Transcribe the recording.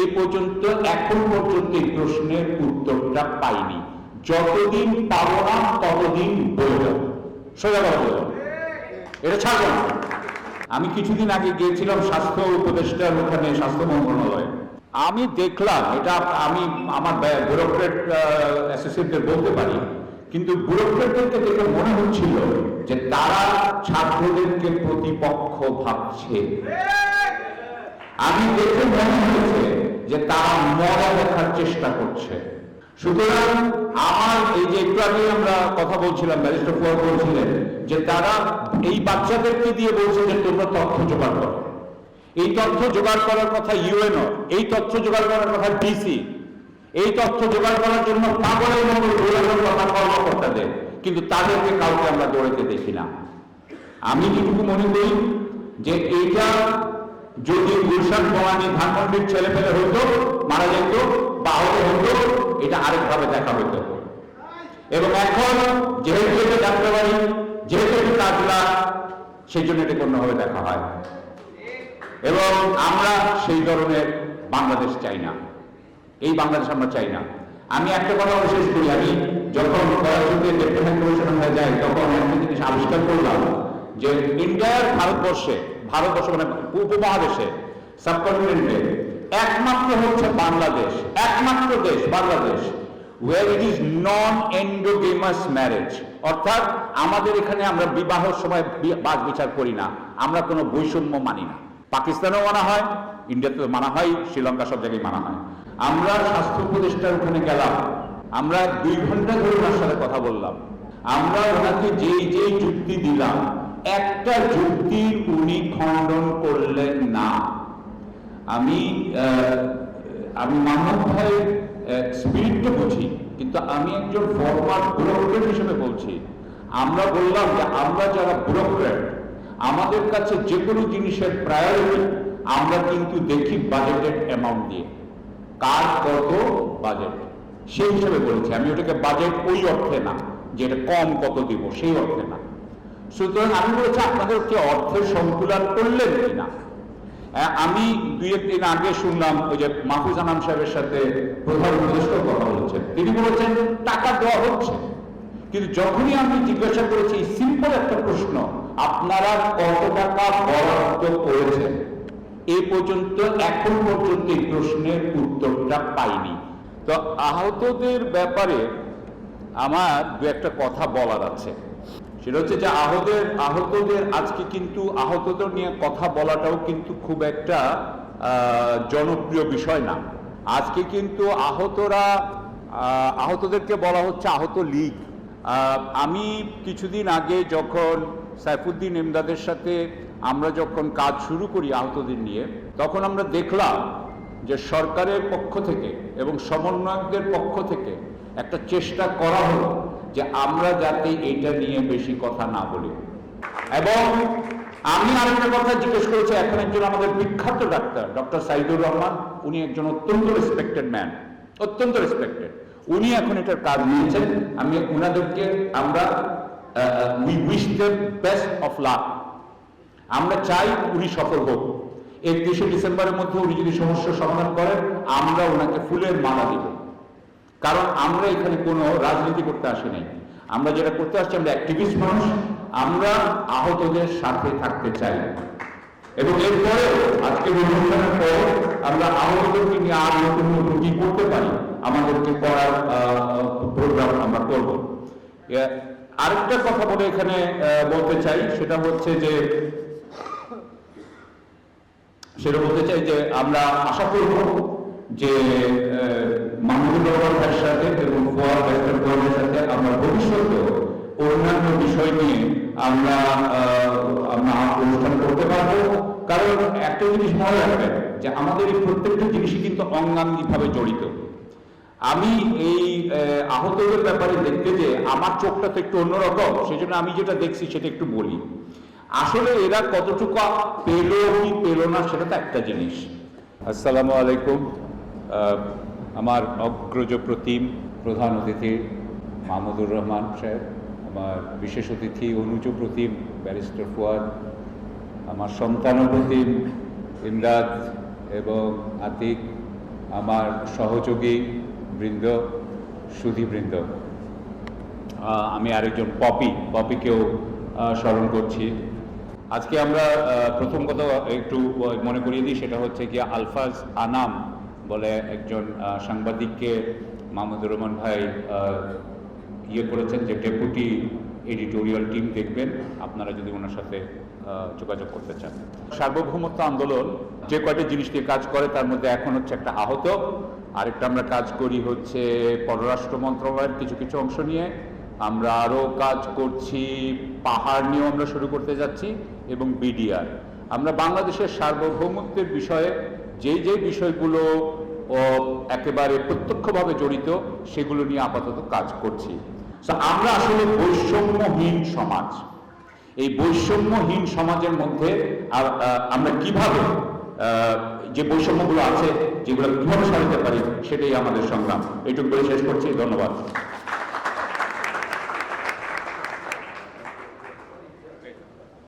এ পর্যন্ত এখন পর্যন্ত এই প্রশ্নের উত্তরটা পাইনি। যতদিন পাবো না ততদিন বলে সোজা কথা এটা ছাড়বো না আমি কিছুদিন আগে গিয়েছিলাম স্বাস্থ্য উপদেষ্টার ওখানে, স্বাস্থ্য মন্ত্রণালয়ে। আমি দেখলাম, এটা আমি আমার ব্যুরোক্রেট অ্যাসোসিয়েটদের বলতে পারি, কিন্তু ব্যুরোক্রেটদেরকে দেখে মনে হচ্ছিল যে তারা ছাত্রদেরকে প্রতিপক্ষ ভাবছে। আমি দেখে মনে হয়েছে যে তারা মজা দেখার চেষ্টা করছে। সুতরাং আমার এই যে একটু আগে আমরা কথা বলছিলাম, ব্যারিস্টার ফুয়াদ বলছিলেন, যে তারা এই বাচ্চাদেরকে দিয়ে বলছে যে তোমরা তথ্য জোগাড় করো। এই তথ্য জোগাড় করার কথা ইউএনও, এই তথ্য জোগাড় করার কথা ডিসি, এই তথ্য জোগাড় করার জন্য পাগলের মতো কথা কর্মকর্তাদের, কিন্তু তাদেরকে কাউকে আমরা দৌড়াতে দেখি না। আমি যেটুকু মনে করি যে এটা যদি গুলশান ভবানী ধানমন্ডির ছেলে পেলে হতো মারা যেত বা হতো এটা আরেকভাবে দেখা হতো এবং এখন যেহেতু এটা জানতে পারি যেহেতু কাজলা সেই জন্য এটা কোনোভাবে দেখা হয়। এবং আমরা সেই ধরনের বাংলাদেশ চাই না। এই বাংলাদেশ আমরা চাই না। আমি একটা কথা শেষ করি, আমি যখন করাচিতে লেফটেন্যান্ট কমিশনার হয়ে যাই তখন একটা জিনিস আবিষ্কার করলাম যে ইন্ডিয়ার ভারতবর্ষে ভারতবর্ষ মানে উপমহাদেশে সাবকন্টিনেন্টে একমাত্র হচ্ছে বাংলাদেশ, একমাত্র দেশ Bangladesh where it is non endogamous marriage অর্থাৎ আমাদের এখানে আমরা বিবাহের সময় বি- বিচার করি না, আমরা কোনো বৈষম্য মানি না। পাকিস্তানেও মানা হয়, ইন্ডিয়াতে মানা হয়, শ্রীলঙ্কা সব জায়গায় মানা হয়। আমরা স্বাস্থ্য উপদেষ্টার ওখানে গেলাম, আমরা দুই ঘণ্টা ধরে ওনার সাথে কথা বললাম। আমরা ওনাকে যেই যেই যুক্তি দিলাম, একটা যুক্তি উনি খণ্ডন করলেন না আমি আমি মানব ভাই স্পিরিটটা বুঝি, কিন্তু আমি একজন ফরওয়ার্ড ব্যুরোক্রেট হিসেবে বলছি। আমরা বললাম যে আমরা যারা ব্যুরোক্রেট আমাদের কাছে যে কোনো জিনিসের প্রায়োরিটি আমরা কিন্তু দেখি বাজেটেড অ্যামাউন্ট দিয়ে। কার কত বাজেট সেই হিসেবে বলেছি, আমি ওটাকে বাজেট ওই অর্থে না, যে এটা কম কত দিব, সেই অর্থে না। সুতরাং আমি বলেছি, আপনাদের কি অর্থের সংকুলান করলেন কিনা? আমি দুই একদিন আগে শুনলাম ওই যে মাহফুজ আনাম সাহেবের সাথে প্রধান উপদেষ্টা কথা বলছেন। তিনি বলেছেন, টাকা দেওয়া হচ্ছে। কিন্তু যখনই আমি জিজ্ঞাসা করেছি, সিম্পল একটা প্রশ্ন, আপনারা কত টাকা বরাদ্দ করেছেন? এ পর্যন্ত এখন পর্যন্ত এই প্রশ্নের উত্তরটা পাইনি। তো আহতদের ব্যাপারে আমার দু একটা কথা বলার আছে। সেটা হচ্ছে যে আহতের আহতদের আজকে কিন্তু আহতদের নিয়ে কথা বলাটাও কিন্তু খুব একটা জনপ্রিয় বিষয় না। আজকে কিন্তু আহতরা আহতদেরকে বলা হচ্ছে আহত লীগ। আমি কিছুদিন আগে যখন সাইফুদ্দিন এমদাদের সাথে আমরা যখন কাজ শুরু করি আহতদের নিয়ে, তখন আমরা দেখলাম যে সরকারের পক্ষ থেকে এবং সমন্বয়কদের পক্ষ থেকে একটা চেষ্টা করা হলো। যে আমরা যাতে এটা নিয়ে বেশি কথা না বলি। এবং আমি আরেকটা কথা জিজ্ঞেস করেছি, এখন একজন আমাদের বিখ্যাত ডাক্তার, ডক্টর সাইদুর রহমান। উনি একজন অত্যন্ত রেসপেক্টেড ম্যান অত্যন্ত রেসপেক্টেড উনি এখন এটার কাজ নিয়েছেন। আমি উনাদেরকে আমরা বেস্ট অফ লাভ আমরা চাই উনি সফল হোক। একত্রিশে ডিসেম্বরের মধ্যে উনি যদি সমস্যার সমাধান করেন, আমরা ওনাকে ফুলের মালা দিব। কারণ আমরা এখানে কোনো রাজনীতি করতে আসি নাই আমরা যেটা করতে আসছি, আমরা অ্যাক্টিভিস্ট মানুষ, আমরা আহতদের সাথে থাকতে চাই। এবং এরপরে আজকে অনুষ্ঠানের পর আমরা আহতদেরকে নিয়ে আর নতুন নতুন কি করতে পারি, আমাদেরকে করার প্রোগ্রাম আমরা করব। আরেকটা কথা বলে এখানে বলতে চাই, সেটা হচ্ছে যে, সেটা বলতে চাই যে আমরা আশা করব যে ভাইয়ের সাথে এবং ফোয়ার ব্যারিস্টার ফোয়ারের সাথে আমরা ভবিষ্যতে অন্যান্য বিষয় নিয়ে আমরা আমরা অনুষ্ঠান করতে পারব। কারণ একটা জিনিস মনে রাখবেন যে আমাদের এই প্রত্যেকটা জিনিসই কিন্তু অঙ্গাঙ্গিভাবে জড়িত। আমি এই আহতদের ব্যাপারে দেখতে যে আমার চোখটা তো একটু অন্যরকম সেই জন্য আমি যেটা দেখছি সেটা একটু বলি। আসলে এরা কতটুকু পেল কি পেল না সেটা তো একটা জিনিস। আসসালামু আলাইকুম। আমার অগ্রজ প্রতিম প্রধান অতিথি মাহমুদুর রহমান সাহেব, আমার বিশেষ অতিথি অনুজ প্রতিম, ব্যারিস্টার ফুয়াদ, আমার সন্তান প্রতিম ইমরাজ এবং আতিক, আমার সহযোগী বৃন্দ সুধীবৃন্দ আমি আরেকজন পপি, পপিকেও স্মরণ করছি। আজকে আমরা প্রথম কথা একটু মনে করিয়ে দিই, সেটা হচ্ছে কি আলফাজ আনাম বলে একজন সাংবাদিককে মাহমুদুর রহমান ভাই ইয়ে করেছেন যে ডেপুটি এডিটোরিয়াল টিম দেখবেন, আপনারা যদি ওনার সাথে যোগাযোগ করতে চান। সার্বভৌমত্ব আন্দোলন যে কয়টি জিনিস নিয়ে কাজ করে, তার মধ্যে এখন হচ্ছে একটা আহত, আরেকটা আমরা কাজ করি হচ্ছে পররাষ্ট্র মন্ত্রণালয়ের কিছু কিছু অংশ নিয়ে। আমরা আরও কাজ করছি, পাহাড় নিয়েও আমরা শুরু করতে যাচ্ছি, এবং বিডিআর। আমরা বাংলাদেশের সার্বভৌমত্বের বিষয়ে, যেই যেই বিষয়গুলো ও একেবারে প্রত্যক্ষভাবে জড়িত, সেগুলো নিয়ে আপাতত কাজ করছি। তো আমরা আসলে বৈষম্যহীন সমাজ। এই বৈষম্যহীন সমাজের মধ্যে আর আমরা কীভাবে যে বৈষম্যগুলো আছে, যেগুলো কীভাবে সারাতে পারি, সেটাই আমাদের সংগ্রাম। এইটুকু বলে শেষ করছি। ধন্যবাদ।